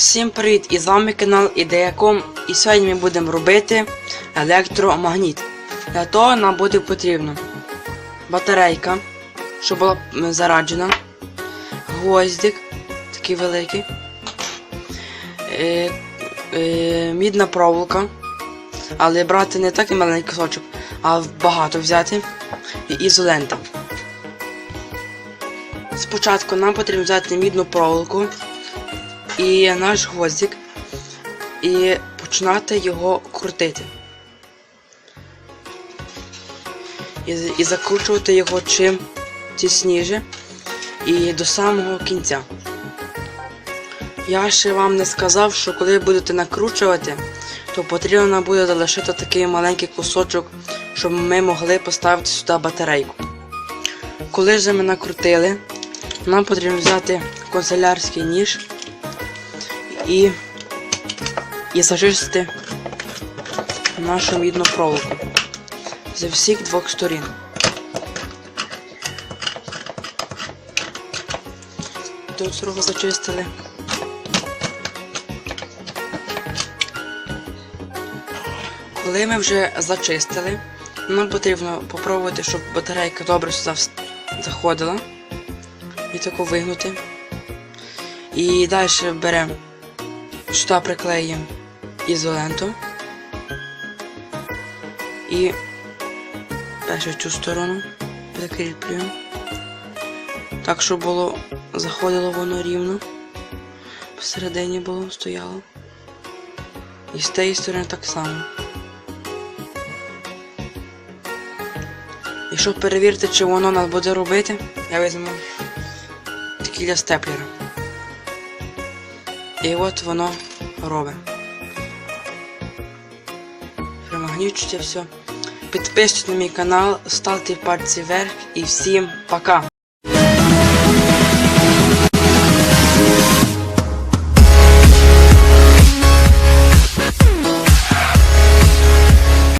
Всім привіт! І з вами канал Ідеяком. І сьогодні ми будемо робити електромагніт. Для того нам буде потрібно батарейка, щоб була зараджена, гвоздик, такий великий, е, е, мідна проволока, але брати не такий маленький кусочок, а багато взяти і ізолента. Спочатку нам потрібно взяти мідну проволоку і наш гвоздик і починати його крутити. І, і закручувати його чим тісніше і до самого кінця. Я ще вам не сказав, що коли будете накручувати, то потрібно буде залишити такий маленький кусочок, щоб ми могли поставити сюди батарейку. Коли ж ми накрутили, нам потрібно взяти канцелярський ніж і, і зачистити нашу мідну проволоку з всіх двох сторін. Тут трохи зачистили. Коли ми вже зачистили, нам потрібно попробувати, щоб батарейка добре сюди заходила. І таку вигнути. І далі беремо сюди приклеїмо ізоленту. І першу цю сторону закріплюємо. Так, щоб було заходило воно рівно. Посередині було стояло. І з тієї сторони так само. І щоб перевірити, чи воно нас буде робити, я візьму такий для степлера. І от воно робить. Примагнічуйте все. Підписуйтесь на мій канал, ставте пальці вверх і всім пока!